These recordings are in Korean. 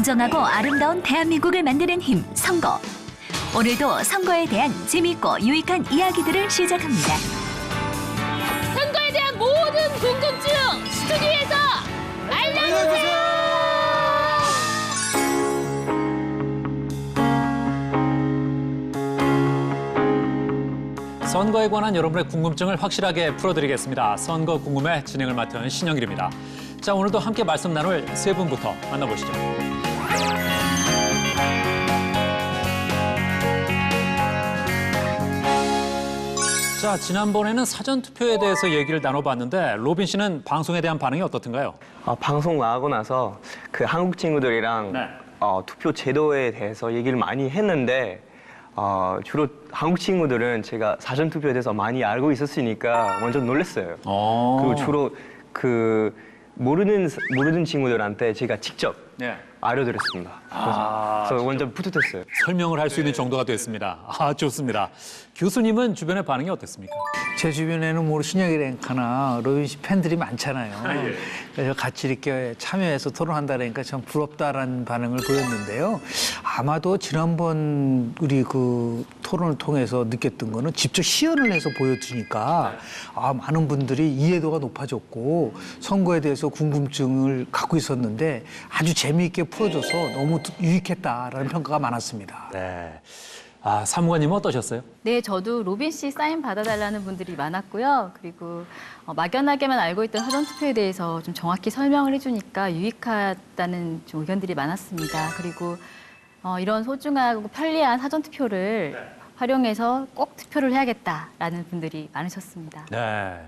공정하고 아름다운 대한민국을 만드는 힘 선거. 오늘도 선거에 대한 재미있고 유익한 이야기들을 시작합니다. 선거에 대한 모든 궁금증 스튜디오에서 알려주세요. 선거에 관한 여러분의 궁금증을 확실하게 풀어드리겠습니다. 선거 궁금해 진행을 맡은 신영길입니다. 자, 오늘도 함께 말씀 나눌 세 분부터 만나보시죠. 자, 지난번에는 사전투표에 대해서 얘기를 나눠봤는데 로빈 씨는 방송에 대한 반응이 어떻던가요? 어, 방송 나가고 나서 그 한국 친구들이랑 네. 어, 투표 제도에 대해서 얘기를 많이 했는데 어, 주로 한국 친구들은 제가 사전 투표에 대해서 많이 알고 있었으니까 완전 놀랐어요. 어. 그리고 주로 그 모르는 모르는 친구들한테 제가 직접 네. 알려드렸습니다. 그래서, 아, 그래서 완전 뿌듯했어요. 설명을 할 수 있는 정도가 됐습니다. 아, 좋습니다. 교수님은 주변의 반응이 어땠습니까? 제 주변에는 뭐 신영이 랭카나 로빈 씨 팬들이 많잖아요. 예. 그래서 같이 이렇게 참여해서 토론한다니까 참 부럽다라는 반응을 보였는데요. 아마도 지난번 우리 그 토론을 통해서 느꼈던 거는 직접 시연을 해서 보여주니까 아, 많은 분들이 이해도가 높아졌고 선거에 대해서 궁금증을 갖고 있었는데 아주 재미있게 풀어줘서 너무 유익했다라는 평가가 많았습니다. 네. 아, 사무관님은 어떠셨어요? 네, 저도 로빈 씨 사인 받아달라는 분들이 많았고요. 그리고 어, 막연하게만 알고 있던 사전 투표에 대해서 좀 정확히 설명을 해주니까 유익하다는 좀 의견들이 많았습니다. 그리고 어, 이런 소중하고 편리한 사전 투표를 활용해서 꼭 투표를 해야겠다라는 분들이 많으셨습니다. 네.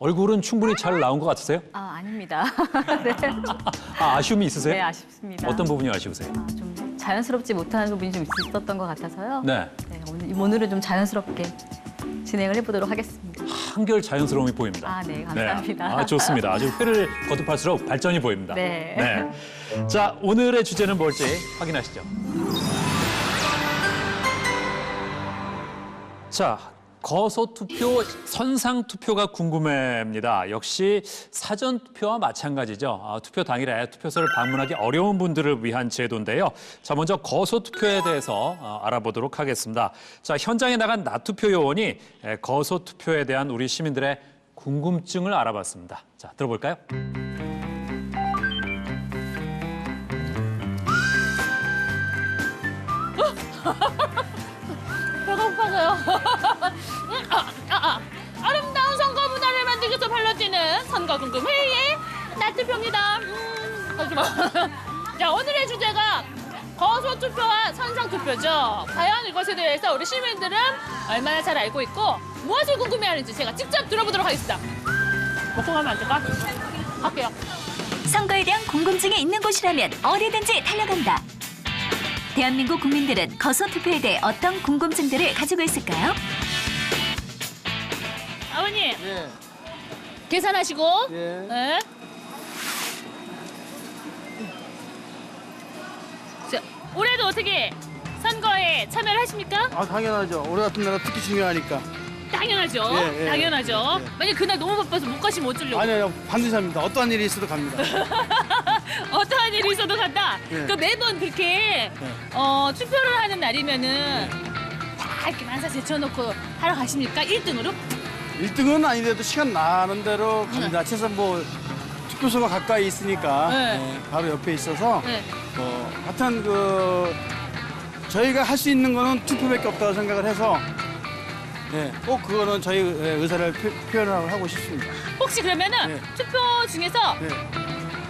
얼굴은 충분히 잘 나온 것 같으세요? 아, 아닙니다. 네. 아, 아쉬움이 있으세요? 네, 아쉽습니다. 어떤 부분이 아쉬우세요? 아, 좀 자연스럽지 못한 부분이 좀 있었던 것 같아서요. 네. 네, 오늘, 오늘은 좀 자연스럽게 진행을 해보도록 하겠습니다. 한결 자연스러움이 보입니다. 아, 네, 감사합니다. 아, 좋습니다. 아주 회를 거듭할수록 발전이 보입니다. 네. 네. 자, 오늘의 주제는 뭘지 확인하시죠. 자, 거소투표, 선상투표가 궁금합니다. 역시 사전투표와 마찬가지죠. 아, 투표 당일에 투표소를 방문하기 어려운 분들을 위한 제도인데요. 자, 먼저 거소투표에 대해서 어, 알아보도록 하겠습니다. 자, 현장에 나간 나투표 요원이 에, 거소투표에 대한 우리 시민들의 궁금증을 알아봤습니다. 자, 들어볼까요? 아, 아, 아. 름다운 선거 문화를 만들기 위해서 발라지는 선거 궁금 회의의 나투표입니다. 음, 하지마. 자, 오늘의 주제가 거소 투표와 선상 투표죠. 과연 이것에 대해서 우리 시민들은 얼마나 잘 알고 있고 무엇을 궁금해하는지 제가 직접 들어보도록 하겠습니다. 먹고 가면 안 될까? 갈게요. 선거에 대한 궁금증이 있는 곳이라면 어디든지 달려간다. 대한민국 국민들은 거소 투표에 대해 어떤 궁금증들을 가지고 있을까요? 아버님. 예, 계산하시고. 예. 네. 자, 올해도 어떻게 선거에 참여를 하십니까? 아 당연하죠. 올해 같은 날은 특히 중요하니까. 당연하죠. 예, 예. 당연하죠. 예. 만약 그날 너무 바빠서 못 가시면 어쩌려고? 아니요, 반드시 합니다. 어떠한 일이 있어도 갑니다. 어떠한 일이 있어도 간다. 예. 그 매번 그렇게 어, 투표를 하는 날이면은 다 이렇게 만사 제쳐놓고 하러 가십니까? 1등으로? 1등은 아니더라도 시간 나는 대로 갑니다. 최소한 뭐 투표소가 가까이 있으니까 네. 네, 바로 옆에 있어서 네. 뭐 하여튼 그 저희가 할 수 있는 거는 투표밖에 없다고 생각을 해서 네, 꼭 그거는 저희 의사를 표, 표현을 하고 싶습니다. 혹시 그러면은 네. 투표 중에서 네.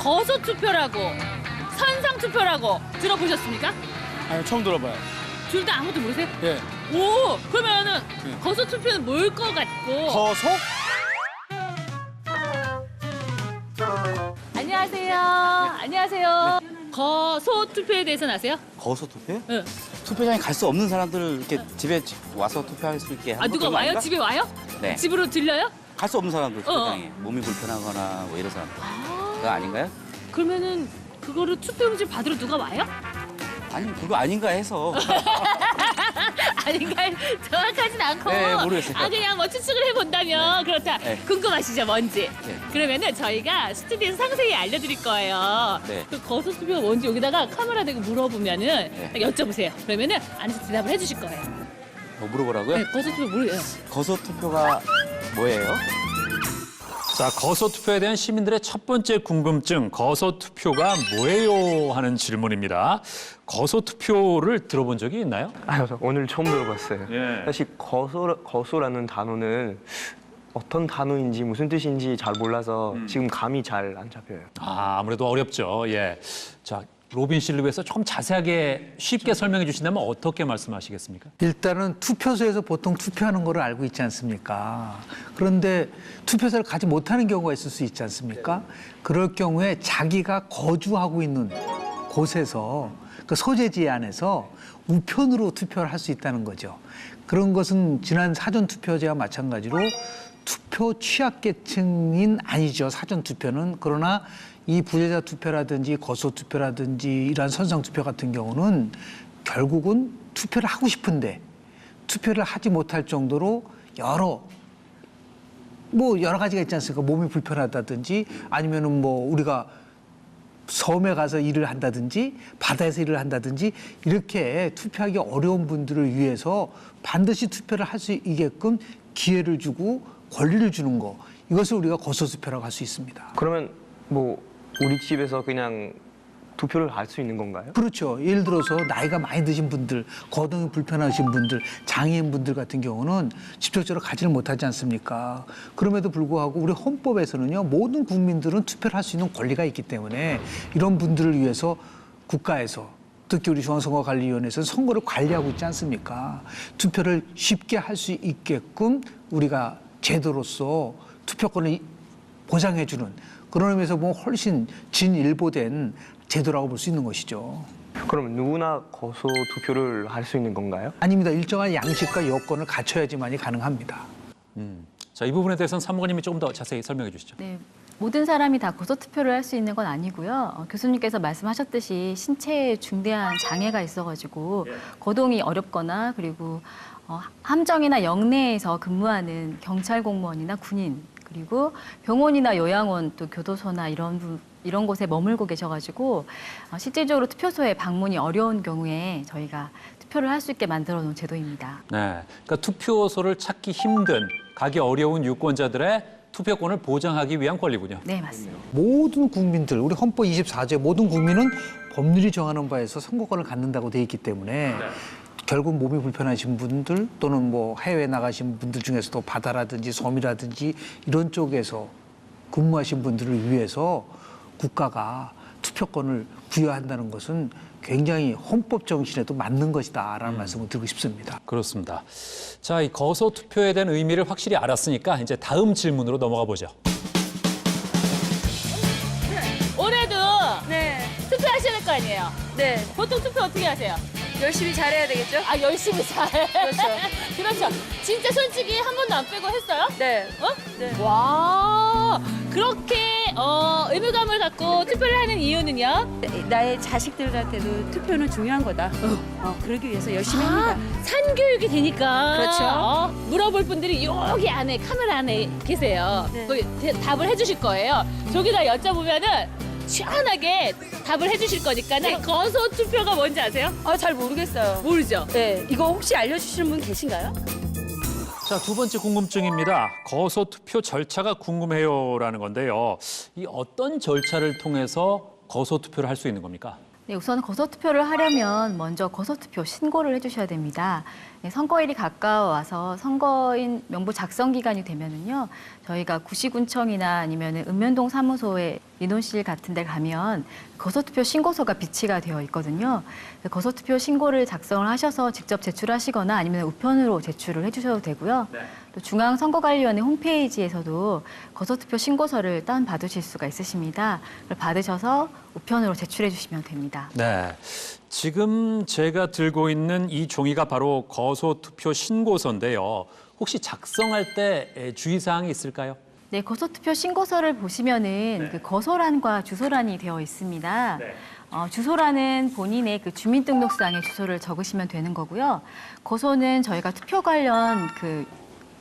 거소 투표라고 선상 투표라고 들어보셨습니까? 아니, 처음 들어봐요. 둘 다 아무도 모르세요? 네. 오 그러면은 네. 거소 투표는 뭘 것 같고? 거소? 안녕하세요. 안녕하세요. 거소 투표에 대해서는 아세요? 거소 투표? 응. 투표장에 갈 수 없는 사람들을 이렇게 집에 와서 투표할 수 있게 아 하는 누가 거 와요? 아닌가? 집에 와요? 네. 집으로 들려요? 갈 수 없는 사람들 어. 투표장에 몸이 불편하거나 뭐 이런 사람들. 그거 아닌가요? 그러면은 그거를 투표용지 받으러 누가 와요? 아니 그거 아닌가 해서 아닌가 정확하진 않고 네, 모르겠어요. 아 그냥 뭐 추측을 해본다면 그렇다 네. 궁금하시죠 뭔지 네. 그러면은 저희가 스튜디오에서 상세히 알려드릴 거예요 네. 그 거소 투표가 뭔지 여기다가 카메라 대고 물어보면은 네. 여쭤보세요 그러면은 안에서 대답을 해주실 거예요 뭐 물어보라고요? 네, 거소 투표 모르요 거소 투표가 뭐예요? 자, 거소 투표에 대한 시민들의 첫 번째 궁금증, 거소 투표가 뭐예요? 하는 질문입니다. 거소 투표를 들어본 적이 있나요? 아유, 저 오늘 처음 들어봤어요. 예. 사실 거소, 거소라는 단어는 어떤 단어인지 무슨 뜻인지 잘 몰라서 지금 감이 잘 안 잡혀요. 아, 아무래도 어렵죠. 예. 자, 로빈 위해서 조금 자세하게 쉽게 설명해 주신다면 어떻게 말씀하시겠습니까? 일단은 투표소에서 보통 투표하는 거를 알고 있지 않습니까? 그런데 투표소를 가지 못하는 경우가 있을 수 있지 않습니까? 그럴 경우에 자기가 거주하고 있는 곳에서 그 소재지 안에서 우편으로 투표를 할 수 있다는 거죠. 그런 것은 지난 사전 투표제와 마찬가지로 투표 취약계층인 아니죠 사전 투표는 그러나 이 부재자 투표라든지 거소 투표라든지 이러한 선상 투표 같은 경우는 결국은 투표를 하고 싶은데 투표를 하지 못할 정도로 여러 뭐 여러 가지가 있지 않습니까 몸이 불편하다든지 아니면은 뭐 우리가 섬에 가서 일을 한다든지 바다에서 일을 한다든지 이렇게 투표하기 어려운 분들을 위해서 반드시 투표를 할 수 있게끔 기회를 주고 권리를 주는 거 이것을 우리가 거소투표라고 할 수 있습니다. 그러면 뭐 우리 집에서 그냥 투표를 할 수 있는 건가요? 그렇죠. 예를 들어서 나이가 많이 드신 분들, 거동이 불편하신 분들, 장애인 분들 같은 경우는 직접적으로 가지를 못하지 않습니까? 그럼에도 불구하고 우리 헌법에서는요, 모든 국민들은 투표를 할 수 있는 권리가 있기 때문에 이런 분들을 위해서 국가에서 특히 우리 중앙선거관리위원회에서 선거를 관리하고 있지 않습니까? 투표를 쉽게 할 수 있게끔 우리가 제도로서 투표권을 보장해주는 그런 의미에서 보면 훨씬 진일보된 제도라고 볼 수 있는 것이죠. 그럼 누구나 거소 투표를 할 수 있는 건가요? 아닙니다. 일정한 양식과 여건을 갖춰야지만이 가능합니다. 자, 이 부분에 대해서는 사무관님이 조금 더 자세히 설명해 주시죠. 네, 모든 사람이 다 고소 투표를 할 수 있는 건 아니고요. 어, 교수님께서 말씀하셨듯이 신체에 중대한 장애가 있어가지고 거동이 어렵거나 그리고 어, 함정이나 영내에서 근무하는 경찰 공무원이나 군인 그리고 병원이나 요양원 또 교도소나 이런 부- 이런 곳에 머물고 계셔가지고 어, 실질적으로 투표소에 방문이 어려운 경우에 저희가 투표를 할 수 있게 만들어 놓은 제도입니다. 네. 그러니까 투표소를 찾기 힘든, 가기 어려운 유권자들의 투표권을 보장하기 위한 권리군요. 네, 맞습니다. 모든 국민들, 우리 헌법 24조 모든 국민은 법률이 정하는 바에서 선거권을 갖는다고 돼 있기 때문에 결국 몸이 불편하신 분들 또는 뭐 해외 나가신 분들 중에서도 바다라든지 섬이라든지 이런 쪽에서 근무하신 분들을 위해서 국가가 투표권을 부여한다는 것은 굉장히 헌법 정신에도 맞는 것이다라는 말씀을 드리고 싶습니다. 그렇습니다. 자, 이 거소 투표에 대한 의미를 확실히 알았으니까 이제 다음 질문으로 넘어가 보죠. 올해도 네, 투표하셔야 될거 아니에요 네. 보통 투표 어떻게 하세요? 열심히 잘해야 되겠죠? 아 열심히 잘해 그렇죠. 그렇죠 진짜 솔직히 한 번도 안 빼고 했어요? 네. 어? 네. 와 그렇게 어, 의무감을 갖고 투표를 하는 이유는요? 나의 자식들한테도 투표는 중요한 거다. 어, 그러기 위해서 열심히 아, 합니다. 산교육이 되니까 그렇죠. 어, 물어볼 분들이 여기 안에 카메라 안에 계세요. 네. 거기 대- 답을 해주실 거예요. 저기다 여쭤보면은 시원하게 답을 해주실 거니까는 거소 투표가 뭔지 아세요? 아, 잘 모르겠어요. 모르죠? 네, 이거 혹시 알려주시는 분 계신가요? 자, 두 번째 궁금증입니다. 거소 투표 절차가 궁금해요라는 건데요. 이 어떤 절차를 통해서 거소 투표를 할 수 있는 겁니까? 네, 우선 거소투표를 하려면 먼저 거소투표 신고를 해주셔야 됩니다. 네, 선거일이 가까워와서 선거인 명부 작성 기간이 되면은요, 저희가 구시군청이나 아니면 읍면동 사무소에 민원실 같은 데 가면 거소투표 신고서가 비치가 되어 있거든요. 네, 거소투표 신고를 작성을 하셔서 직접 제출하시거나 아니면 우편으로 제출을 해주셔도 되고요. 또 중앙선거관리위원회 홈페이지에서도 거소투표 신고서를 다운받으실 수가 있으십니다. 받으셔서 우편으로 제출해 주시면 됩니다. 네. 지금 제가 들고 있는 이 종이가 바로 거소 투표 신고서인데요. 혹시 작성할 때 에, 주의사항이 있을까요? 네, 거소투표 신고서를 보시면은 그 거소란과 주소란이 되어 있습니다. 어, 주소라는 본인의 그 주민등록상의 주소를 적으시면 되는 거고요. 거소는 저희가 투표 관련 그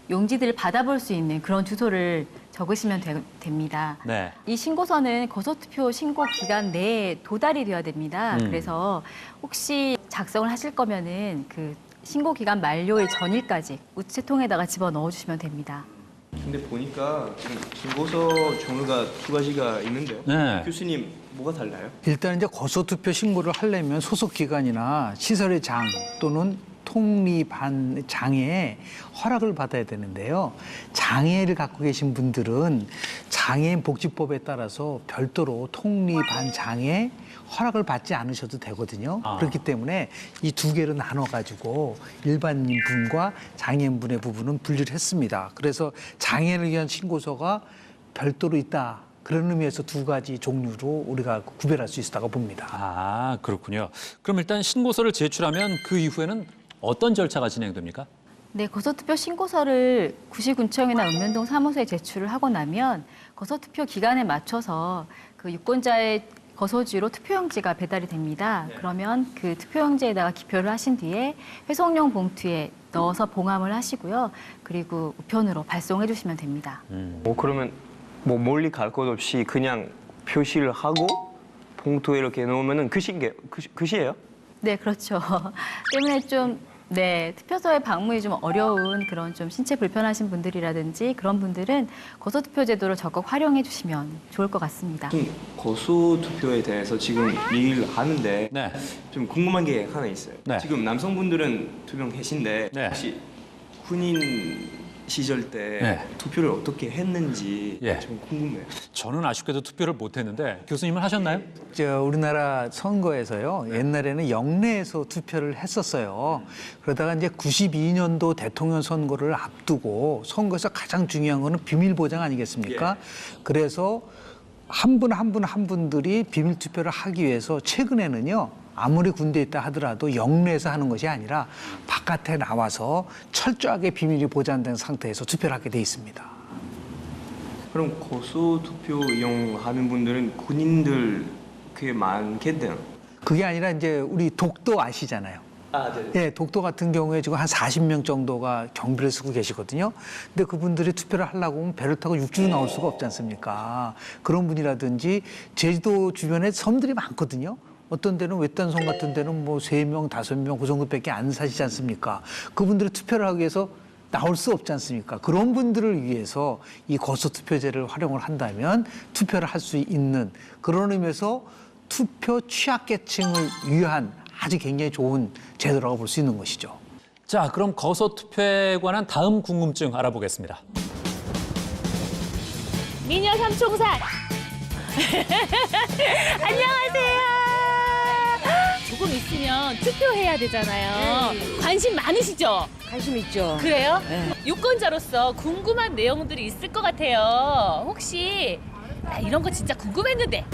용지들을 받아볼 수 있는 그런 주소를 적으시면 되- 됩니다. 네. 이 신고서는 거소투표 신고 기간 내에 도달이 되어야 됩니다. 음. 그래서 혹시 작성을 하실 거면은 그 신고 기간 만료일 전일까지 우체통에다가 집어 넣어 주시면 됩니다. 근데 보니까 지금 신고서 종류가 두 가지가 있는데요. 네. 교수님 뭐가 달라요? 일단 이제 거소투표 신고를 하려면 소속 기관이나 시설의 장 또는 통리반 장애에 허락을 받아야 되는데요. 장애를 갖고 계신 분들은 장애인 복지법에 따라서 별도로 통리반 장애 허락을 받지 않으셔도 되거든요. 아. 그렇기 때문에 이 두 개로 나눠 가지고 일반인 분과 장애인 분의 부분은 분리를 했습니다. 그래서 장애를 위한 신고서가 별도로 있다. 그런 의미에서 두 가지 종류로 우리가 구별할 수 있다고 봅니다. 아, 그렇군요. 그럼 일단 신고서를 제출하면 그 이후에는 어떤 절차가 진행됩니까? 네, 거소투표 신고서를 구시군청이나 읍면동 사무소에 제출을 하고 나면 거소투표 기간에 맞춰서 그 유권자의 거소지로 투표용지가 배달이 됩니다. 그러면 그 투표용지에다가 기표를 하신 뒤에 회송용 봉투에 넣어서 봉함을 하시고요. 그리고 우편으로 발송해 주시면 됩니다. 뭐 그러면 뭐 멀리 갈 것 없이 그냥 표시를 하고 봉투에 이렇게 넣으면은 끝인 게 끝- 끝이에요? 네, 그렇죠. 때문에 좀 네, 투표소에 방문이 좀 어려운 그런 좀 신체 불편하신 분들이라든지 그런 분들은 거소투표 제도를 적극 활용해 주시면 좋을 것 같습니다. 좀 거수 투표에 대해서 지금 얘기를 하는데 네. 좀 궁금한 게 하나 있어요. 네. 지금 남성분들은 두 명 계신데 네. 혹시 군인 시절 때 네. 투표를 어떻게 했는지 예. 좀 궁금해요. 저는 아쉽게도 투표를 못 했는데 교수님은 하셨나요? 저 우리나라 선거에서요 옛날에는 영내에서 투표를 했었어요. 그러다가 이제 92년도 대통령 선거를 앞두고 선거에서 가장 중요한 거는 비밀 보장 아니겠습니까? 그래서 한 분 한 분 한 분들이 비밀 투표를 하기 위해서 최근에는요. 아무리 군대에 있다 하더라도 영내에서 하는 것이 아니라 바깥에 나와서 철저하게 비밀이 보장된 상태에서 투표를 하게 돼 있습니다. 그럼 거수 투표 이용하는 분들은 군인들 꽤 많겠네요. 그게 아니라 이제 우리 독도 아시잖아요. 아, 네. 예, 독도 같은 경우에 지금 한 40명 정도가 경비를 쓰고 계시거든요. 근데 그분들이 투표를 하려고 하면 배를 타고 육지로 나올 수가 없지 않습니까? 그런 분이라든지 제주도 주변에 섬들이 많거든요. 어떤 데는 외딴 섬 같은 데는 뭐 세 명, 다섯 명 그 정도밖에 안 사시지 않습니까? 그분들이 투표를 하기 위해서 나올 수 없지 않습니까? 그런 분들을 위해서 이 거소투표제를 활용을 한다면 투표를 할 수 있는 그런 의미에서 투표 취약계층을 위한 아주 굉장히 좋은 제도라고 볼 수 있는 것이죠. 자, 그럼 거소 투표에 관한 다음 궁금증 알아보겠습니다. 미녀 삼총사. 안녕하세요. 조금 있으면 투표해야 되잖아요. 관심 많으시죠? 관심 있죠. 그래요? 유권자로서 궁금한 내용들이 있을 것 같아요. 혹시 나 이런 거 진짜 궁금했는데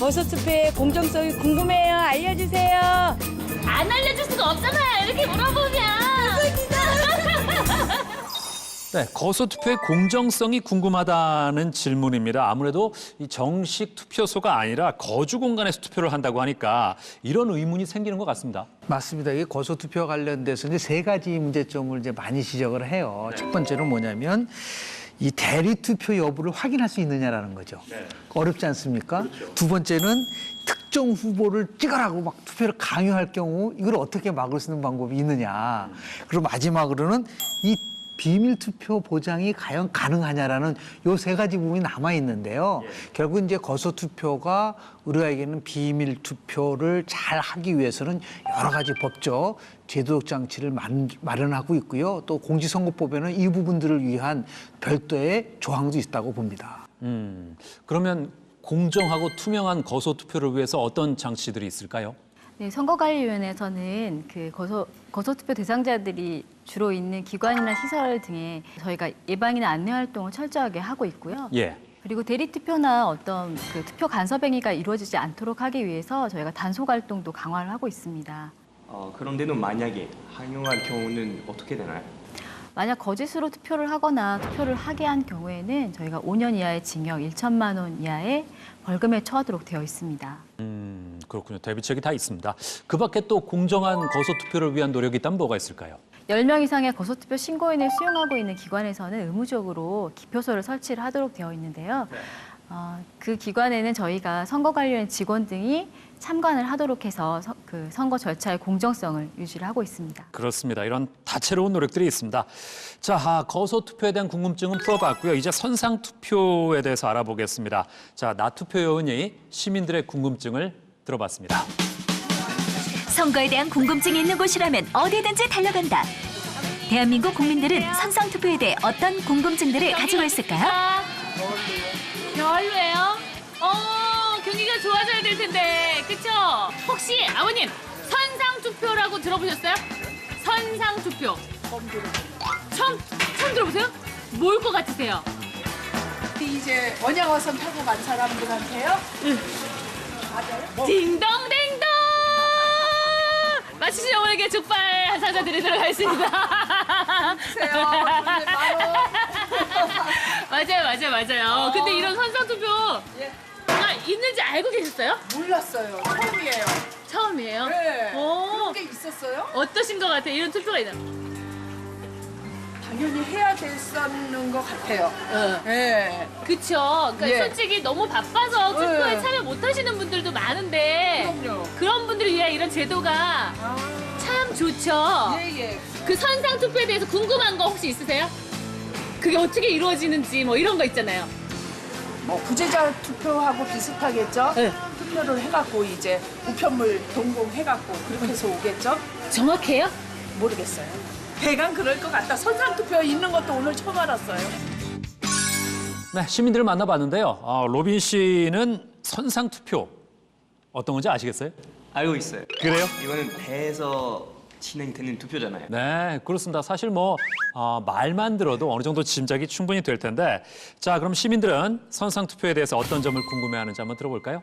버섯 투표의 공정성이 궁금해요. 알려주세요. 안 알려줄 수가 없잖아요. 이렇게 물어보면. 네, 거소 투표의 공정성이 궁금하다는 질문입니다. 아무래도 이 정식 투표소가 아니라 거주 공간에서 투표를 한다고 하니까 이런 의문이 생기는 것 같습니다. 맞습니다. 이 거소 투표 관련돼서 이제 세 가지 문제점을 이제 많이 지적을 해요. 첫 번째는 뭐냐면 이 대리 투표 여부를 확인할 수 있느냐라는 거죠. 어렵지 않습니까? 두 번째는 특정 후보를 찍어라고 막 투표를 강요할 경우 이걸 어떻게 막을 수 있는 방법이 있느냐. 그리고 마지막으로는 이 비밀 투표 보장이 과연 가능하냐라는 요 세 가지 부분이 남아 있는데요. 결국 이제 거소 투표가 우리에게는 비밀 투표를 잘 하기 위해서는 여러 가지 법적 제도적 장치를 만- 마련하고 있고요. 또 공직선거법에는 이 부분들을 위한 별도의 조항도 있다고 봅니다. 음, 그러면 공정하고 투명한 거소 투표를 위해서 어떤 장치들이 있을까요? 네, 선거관리위원회에서는 그 거소, 거소투표 대상자들이 주로 있는 기관이나 시설 등에 저희가 예방이나 안내 활동을 철저하게 하고 있고요. 예. 그리고 대리 투표나 어떤 그 투표 간섭 행위가 이루어지지 않도록 하기 위해서 저희가 단속 활동도 강화를 하고 있습니다. 어, 그런데도 만약에 항용할 경우는 어떻게 되나요? 만약 거짓으로 투표를 하거나 투표를 하게 한 경우에는 저희가 5년 이하의 징역 1천만 원 이하의 벌금에 처하도록 되어 있습니다. 음, 그렇군요. 대비책이 다 있습니다. 그 밖에 또 공정한 거소 투표를 위한 노력이 있다면 뭐가 있을까요? 10명 이상의 거소투표 신고인을 수용하고 있는 기관에서는 의무적으로 기표소를 설치를 하도록 되어 있는데요. 어, 그 기관에는 저희가 선거 관련 직원 등이 참관을 하도록 해서 서- 그 선거 절차의 공정성을 유지를 하고 있습니다. 그렇습니다. 이런 다채로운 노력들이 있습니다. 자, 아, 거소 투표에 대한 궁금증은 풀어봤고요. 이제 선상 투표에 대해서 알아보겠습니다. 자, 나 투표 요원이 시민들의 궁금증을 들어봤습니다. 선거에 대한 궁금증이 있는 곳이라면 어디든지 달려간다. 대한민국 국민들은 선상 투표에 대해 어떤 궁금증들을 가지고 있을까요? 별로예요? 어, 경기가 좋아져야 될 텐데, 그쵸? 혹시 아버님, 선상 투표라고 들어보셨어요? 선상 투표. 처음, 처음 들어보세요? 뭘 것 같으세요? 이제 원양어선 타고 간 사람들한테요? 딩동댕동! 마치신 어머니께 족발 한 사자 드리도록 하겠습니다. 맞아요, 맞아요, 맞아요. 근데 이런 선상 투표가 예. 있는지 알고 계셨어요? 몰랐어요. 처음이에요. 처음이에요? 네. 오, 그런 게 있었어요? 어떠신 것 같아요? 이런 투표가 있는. 당연히 해야 됐었는 것 같아요. 어. 네. 그쵸. 그러니까 예. 솔직히 너무 바빠서 투표에 네. 참여 못 하시는 분들도 많은데 그럼요. 그런 분들을 위한 이런 제도가 아, 참 좋죠. 예, 예. 그 선상 투표에 대해서 궁금한 거 혹시 있으세요? 그게 어떻게 이루어지는지 뭐 이런 거 있잖아요. 뭐 부재자 투표하고 비슷하겠죠? 네. 투표를 해갖고 이제 우편물 동봉해갖고 그렇게 해서 오겠죠? 정확해요? 모르겠어요. 대강 그럴 것 같다. 선상 투표 있는 것도 오늘 처음 알았어요. 네, 시민들을 만나봤는데요. 어, 로빈 씨는 선상 투표 어떤 건지 아시겠어요? 알고 있어요. 그래요? 이거는 배에서 진행되는 투표잖아요. 네, 그렇습니다. 사실 뭐 어, 말만 들어도 어느 정도 짐작이 충분히 될 텐데, 자 그럼 시민들은 선상 투표에 대해서 어떤 점을 궁금해하는지 한번 들어볼까요?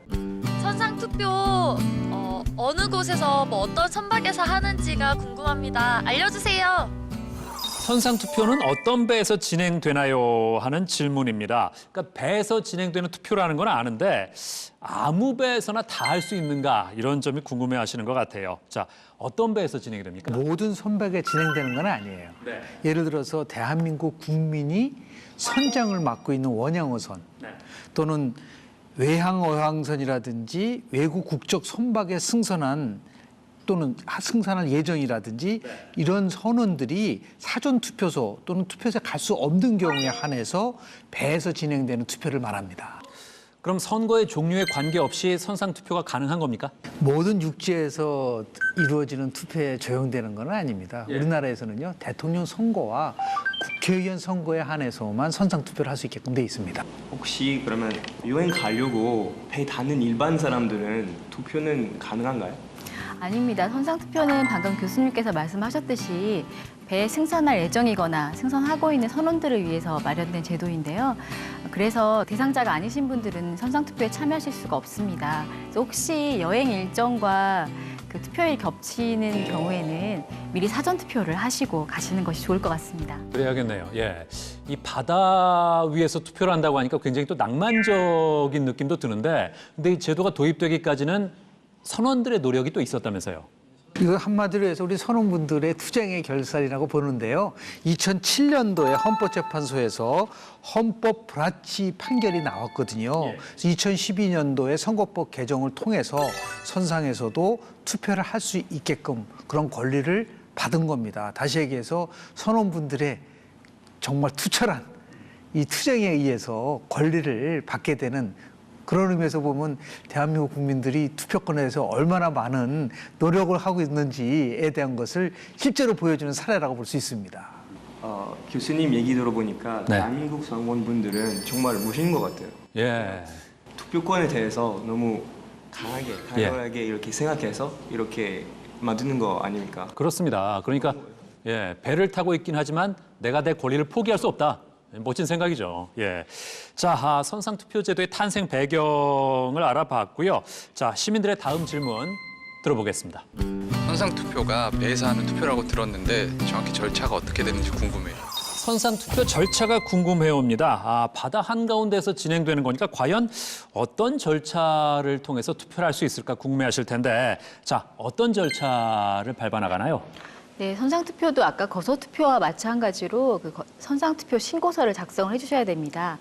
선상 투표 어, 어느 곳에서 뭐 어떤 선박에서 하는지가 궁금합니다. 알려주세요. 선상 투표는 어떤 배에서 진행되나요? 하는 질문입니다. 그러니까 배에서 진행되는 투표라는 건 아는데 아무 배에서나 다 할 수 있는가 이런 점이 궁금해 하시는 것 같아요. 자, 어떤 배에서 진행이 됩니까? 모든 선박에 진행되는 건 아니에요. 네. 예를 들어서 대한민국 국민이 선장을 맡고 있는 원양어선 네. 또는 외항어항선이라든지 외국 국적 선박에 승선한 또는 하- 승선할 예정이라든지 이런 선원들이 사전 투표소 또는 투표소에 갈 수 없는 경우에 한해서 배에서 진행되는 투표를 말합니다. 그럼 선거의 종류에 관계없이 선상 투표가 가능한 겁니까? 모든 육지에서 이루어지는 투표에 적용되는 건 아닙니다. 예. 우리나라에서는요 대통령 선거와 국회의원 선거에 한해서만 선상 투표를 할 수 있게끔 돼 있습니다. 혹시 그러면 여행 가려고 배 타는 일반 사람들은 투표는 가능한가요? 아닙니다. 선상 투표는 방금 교수님께서 말씀하셨듯이 배에 승선할 예정이거나 승선하고 있는 선원들을 위해서 마련된 제도인데요. 그래서 대상자가 아니신 분들은 선상 투표에 참여하실 수가 없습니다. 혹시 여행 일정과 그 투표일 겹치는 경우에는 미리 사전 투표를 하시고 가시는 것이 좋을 것 같습니다. 그래야겠네요. 예. 이 바다 위에서 투표를 한다고 하니까 굉장히 또 낭만적인 느낌도 드는데 근데 이 제도가 도입되기까지는 선원들의 노력이 또 있었다면서요. 이거 한마디로 해서 우리 선원분들의 투쟁의 결살이라고 보는데요. 2007년도에 헌법재판소에서 헌법 불합치 판결이 나왔거든요. 그래서 2012년도에 선거법 개정을 통해서 선상에서도 투표를 할 수 있게끔 그런 권리를 받은 겁니다. 다시 얘기해서 선원분들의 정말 투철한 이 투쟁에 의해서 권리를 받게 되는 그런 의미에서 보면 대한민국 국민들이 투표권에 대해서 얼마나 많은 노력을 하고 있는지에 대한 것을 실제로 보여주는 사례라고 볼 수 있습니다. 어, 교수님 얘기 들어보니까 네. 대한민국 상원분들은 정말 멋있는 것 같아요. 예. 투표권에 대해서 너무 강하게, 예. 강하게 이렇게 생각해서 이렇게 만드는 거 아닙니까? 그렇습니다. 그러니까 예, 배를 타고 있긴 하지만 내가 내 권리를 포기할 수 없다. 멋진 생각이죠. 예. 자, 아, 선상 투표 제도의 탄생 배경을 알아봤고요. 자, 시민들의 다음 질문 들어보겠습니다. 선상 투표가 배에서 하는 투표라고 들었는데 정확히 절차가 어떻게 되는지 궁금해요. 선상 투표 절차가 궁금해옵니다. 아, 바다 한가운데서 진행되는 거니까 과연 어떤 절차를 통해서 투표를 할 수 있을까 궁금해하실 텐데 자 어떤 절차를 밟아 나가나요? 네, 선상투표도 아까 거소투표와 마찬가지로 그 거- 선상투표 신고서를 작성을 해주셔야 됩니다.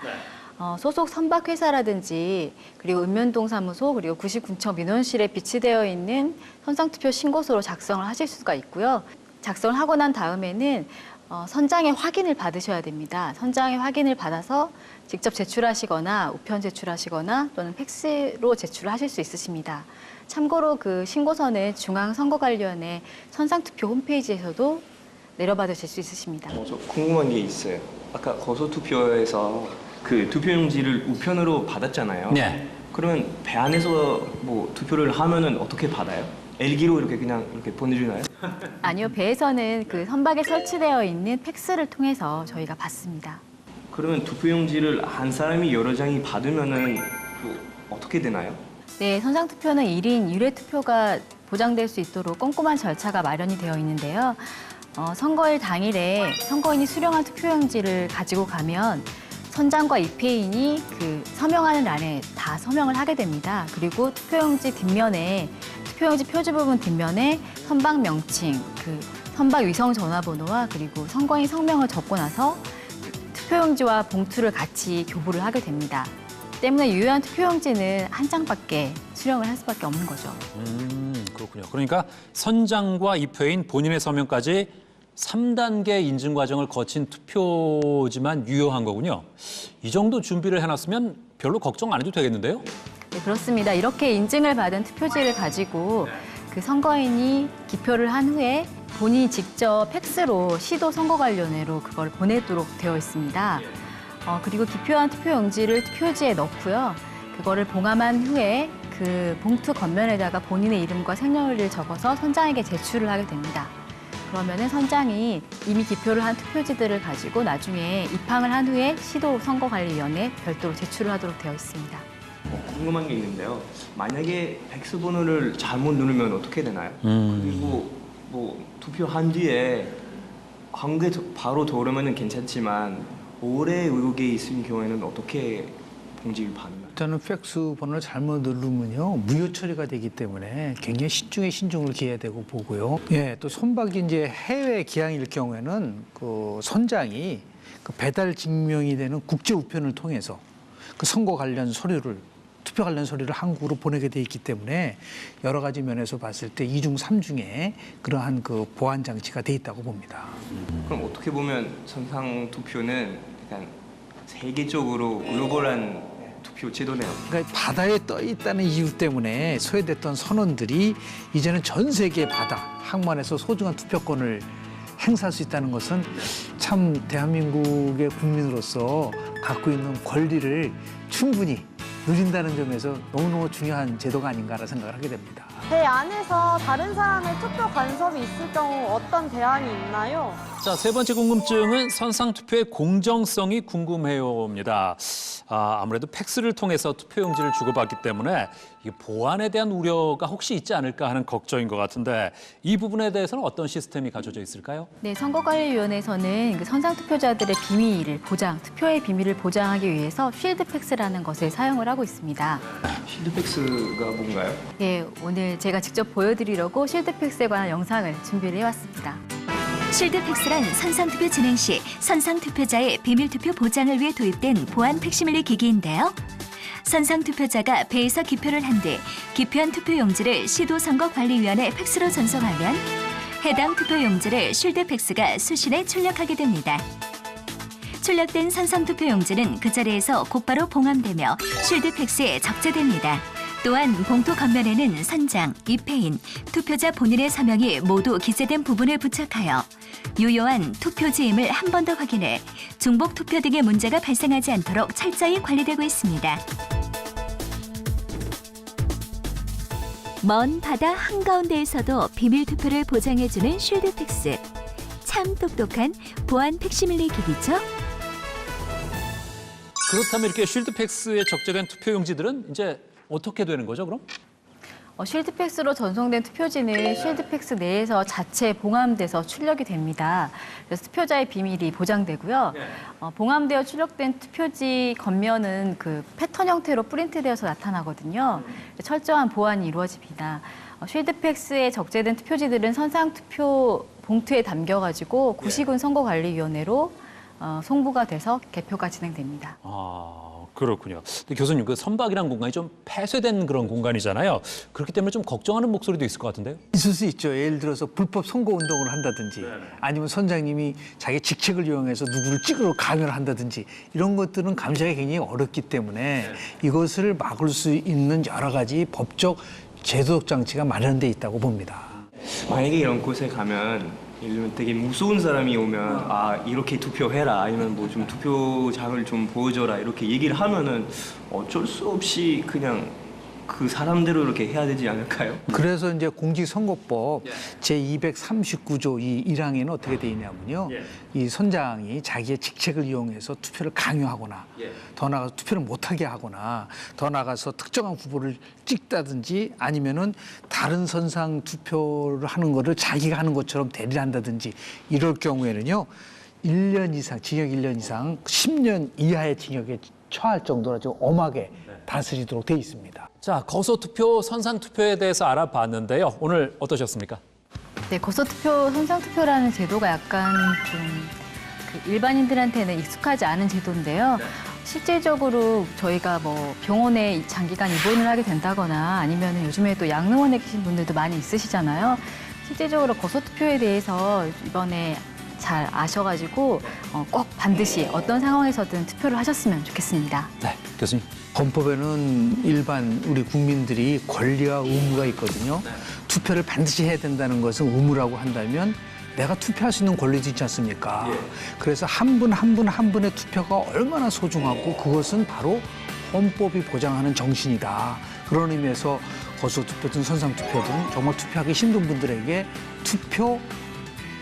어, 소속 선박회사라든지 그리고 읍면동 사무소 그리고 구시군청 민원실에 비치되어 있는 선상투표 신고서로 작성을 하실 수가 있고요. 작성을 하고 난 다음에는 어, 선장의 확인을 받으셔야 됩니다. 선장의 확인을 받아서 직접 제출하시거나 우편 제출하시거나 또는 팩스로 제출을 하실 수 있으십니다. 참고로 그 신고서는 중앙선거관리위원회 선상투표 홈페이지에서도 내려받으실 수 있으십니다. 어, 저 궁금한 게 있어요. 아까 거소투표에서 그 투표용지를 우편으로 받았잖아요. 네. 그러면 배 안에서 뭐 투표를 하면은 어떻게 받아요? 엘기로 이렇게 그냥 이렇게 보내주나요? 아니요, 배에서는 그 선박에 설치되어 있는 팩스를 통해서 저희가 받습니다. 그러면 투표용지를 한 사람이 여러 장이 받으면은 그 어떻게 되나요? 네, 선상 투표는 1인 1회 투표가 보장될 수 있도록 꼼꼼한 절차가 마련이 되어 있는데요. 어, 선거일 당일에 선거인이 수령한 투표용지를 가지고 가면 선장과 입회인이 그 서명하는 란에 다 서명을 하게 됩니다. 그리고 투표용지 뒷면에 투표용지 표지 부분 뒷면에 선박 명칭, 그 선박 위성 전화번호와 그리고 선거인 성명을 적고 나서 투표용지와 봉투를 같이 교부를 하게 됩니다. 때문에 유효한 투표용지는 한 장밖에 수령을 할 수밖에 없는 거죠. 음 그렇군요. 그러니까 선장과 입회인 본인의 서명까지 3단계 인증 과정을 거친 투표지만 유효한 거군요. 이 정도 준비를 해놨으면 별로 걱정 안 해도 되겠는데요? 네, 그렇습니다. 이렇게 인증을 받은 투표지를 가지고 그 선거인이 기표를 한 후에 본인이 직접 팩스로 시도 선거관리위원회로 그걸 보내도록 되어 있습니다. 어, 그리고 기표한 투표용지를 투표지에 넣고요. 그거를 봉함한 후에 그 봉투 겉면에다가 본인의 이름과 생년월일을 적어서 선장에게 제출을 하게 됩니다. 그러면은 선장이 이미 기표를 한 투표지들을 가지고 나중에 입항을 한 후에 시도 선거관리위원회에 별도로 제출을 하도록 되어 있습니다. 어, 궁금한 게 있는데요. 만약에 팩스 번호를 잘못 누르면 어떻게 되나요? 그리고 뭐 투표한 뒤에 한국에 도- 바로 돌아오면 괜찮지만 오래 외국에 있을 경우에는 어떻게 봉지를 받나요? 일단은 팩스 번호를 잘못 누르면요 무효 처리가 되기 때문에 굉장히 신중에 신중을 기해야 되고 보고요. 예, 또 선박이 이제 해외 기항일 경우에는 그 선장이 그 배달 증명이 되는 국제 우편을 통해서 그 선거 관련 서류를 투표 관련 서류를 한국으로 보내게 돼 있기 때문에 여러 가지 면에서 봤을 때 이중 삼중에 그러한 그 보안 장치가 돼 있다고 봅니다. 그럼 어떻게 보면 선상 투표는 약간 세계적으로 글로벌한 투표 제도네요. 그러니까 바다에 떠 있다는 이유 때문에 소외됐던 선원들이 이제는 전 세계 바다 항만에서 소중한 투표권을 행사할 수 있다는 것은 참 대한민국의 국민으로서 갖고 있는 권리를 충분히 누린다는 점에서 너무너무 중요한 제도가 아닌가라는 생각을 하게 됩니다. 배 안에서 다른 사람의 투표 간섭이 있을 경우 어떤 대안이 있나요? 자, 세 번째 궁금증은 선상 투표의 공정성이 궁금해요입니다. 아, 아무래도 팩스를 통해서 투표용지를 주고받기 때문에 이 보안에 대한 우려가 혹시 있지 않을까 하는 걱정인 것 같은데 이 부분에 대해서는 어떤 시스템이 가져져 있을까요? 네, 선거관리위원회에서는 그 선상 투표자들의 비밀을 보장, 투표의 비밀을 보장하기 위해서 쉴드 팩스라는 것을 사용을 하고 있습니다. 실드팩스가 뭔가요? 예, 오늘 제가 직접 보여드리려고 쉴드 팩스에 관한 영상을 준비를 해왔습니다. 실드 팩스란 선상투표 진행 시 선상투표자의 비밀투표 보장을 위해 도입된 보안 팩시밀리 기기인데요. 선상투표자가 배에서 기표를 한 뒤 기표한 투표용지를 시도선거관리위원회 팩스로 전송하면 해당 투표용지를 쉴드팩스가 수신해 출력하게 됩니다. 출력된 선상투표용지는 그 자리에서 곧바로 봉함되며 쉴드팩스에 적재됩니다. 또한 봉투 겉면에는 선장, 입회인, 투표자 본인의 서명이 모두 기재된 부분을 부착하여 유효한 투표지임을 한 번 더 확인해 중복 투표 등의 문제가 발생하지 않도록 철저히 관리되고 있습니다. 먼 바다 한가운데에서도 비밀 투표를 보장해주는 쉴드팩스. 참 똑똑한 보안 팩시밀리 기기죠? 그렇다면 이렇게 쉴드팩스에 적재된 투표 용지들은 이제 어떻게 되는 거죠, 그럼? 어, 쉴드팩스로 전송된 투표지는 쉴드팩스 내에서 자체 봉함돼서 출력이 됩니다. 그래서 투표자의 비밀이 보장되고요. 어, 봉함되어 출력된 투표지 겉면은 그 패턴 형태로 프린트되어서 나타나거든요. 철저한 보안이 이루어집니다. 어, 쉴드팩스에 적재된 투표지들은 선상 투표 봉투에 담겨가지고 구시군 선거관리위원회로 어, 송부가 돼서 개표가 진행됩니다. 아, 그렇군요. 근데 교수님, 그 선박이란 공간이 좀 폐쇄된 그런 공간이잖아요. 그렇기 때문에 좀 걱정하는 목소리도 있을 것 같은데요. 있을 수 있죠. 예를 들어서 불법 선거 운동을 한다든지 아니면 선장님이 자기 직책을 이용해서 누구를 찍으러 강요를 한다든지 이런 것들은 감시하기 굉장히 어렵기 때문에 이것을 막을 수 있는 여러 가지 법적 제도적 장치가 마련돼 있다고 봅니다. 만약에 이런 곳에 가면 들면 되게 무서운 사람이 오면 아 이렇게 투표해라. 아니면 뭐 좀 투표장을 좀 보여줘라. 이렇게 얘기를 하면은 어쩔 수 없이 그냥 그 사람대로 이렇게 해야 되지 않을까요? 그래서 이제 공직선거법 제 239조 이 1항에는 어떻게 돼 있냐면요. 이 선장이 자기의 직책을 이용해서 투표를 강요하거나 더 나가서 투표를 못하게 하거나 더 나가서 특정한 후보를 찍다든지 아니면은 다른 선상 투표를 하는 거를 자기가 하는 것처럼 대리를 한다든지 이럴 경우에는요. 1년 이상, 징역 1년 이상, 10년 이하의 징역에 처할 정도로 좀 엄하게 다스리도록 돼 있습니다. 자, 거소 투표, 선상 투표에 대해서 알아봤는데요. 오늘 어떠셨습니까? 네, 거소투표, 선상투표라는 제도가 약간 좀 그 일반인들한테는 익숙하지 않은 제도인데요. 실질적으로 저희가 뭐 병원에 장기간 입원을 하게 된다거나 아니면 요즘에 또 양로원에 계신 분들도 많이 있으시잖아요. 실질적으로 거소투표에 대해서 이번에 잘 아셔가지고 어, 꼭 반드시 어떤 상황에서든 투표를 하셨으면 좋겠습니다. 네, 교수님. 헌법에는 일반 우리 국민들이 권리와 의무가 있거든요. 투표를 반드시 해야 된다는 것은 의무라고 한다면 내가 투표할 수 있는 권리도 있지 않습니까? 그래서 한 분 한 분 한 분의 투표가 얼마나 소중하고 그것은 바로 헌법이 보장하는 정신이다. 그런 의미에서 거소투표든 선상투표든 정말 투표하기 힘든 분들에게 투표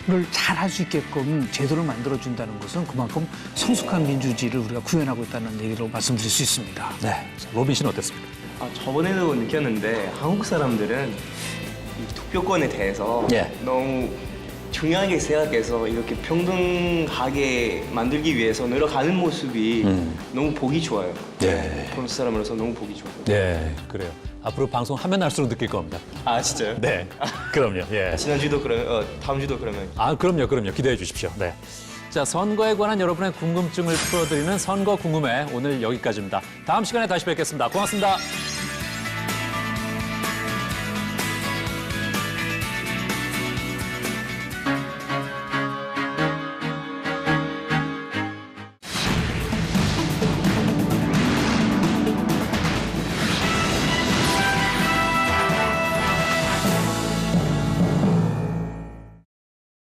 를 잘 할 수 있게끔 제도를 만들어준다는 것은 그만큼 성숙한 민주주의를 우리가 구현하고 있다는 얘기로 말씀드릴 수 있습니다. 네. 자, 로빈 씨는 어땠습니까? 아, 저번에도 느꼈는데 한국 사람들은 이 투표권에 대해서 예. 너무 중요하게 생각해서 이렇게 평등하게 만들기 위해서 노력하는 모습이 너무 보기 좋아요. 네. 그런 사람으로서 너무 보기 좋아요. 네, 그래요. 앞으로 방송 하면 할수록 느낄 겁니다. 아 진짜요? 네, 그럼요. 예. 지난주도 그러면 어, 다음 주도 그러면 아, 그럼요, 그럼요. 기대해 주십시오. 네. 자, 선거에 관한 여러분의 궁금증을 풀어드리는 선거 궁금해 오늘 여기까지입니다. 다음 시간에 다시 뵙겠습니다. 고맙습니다.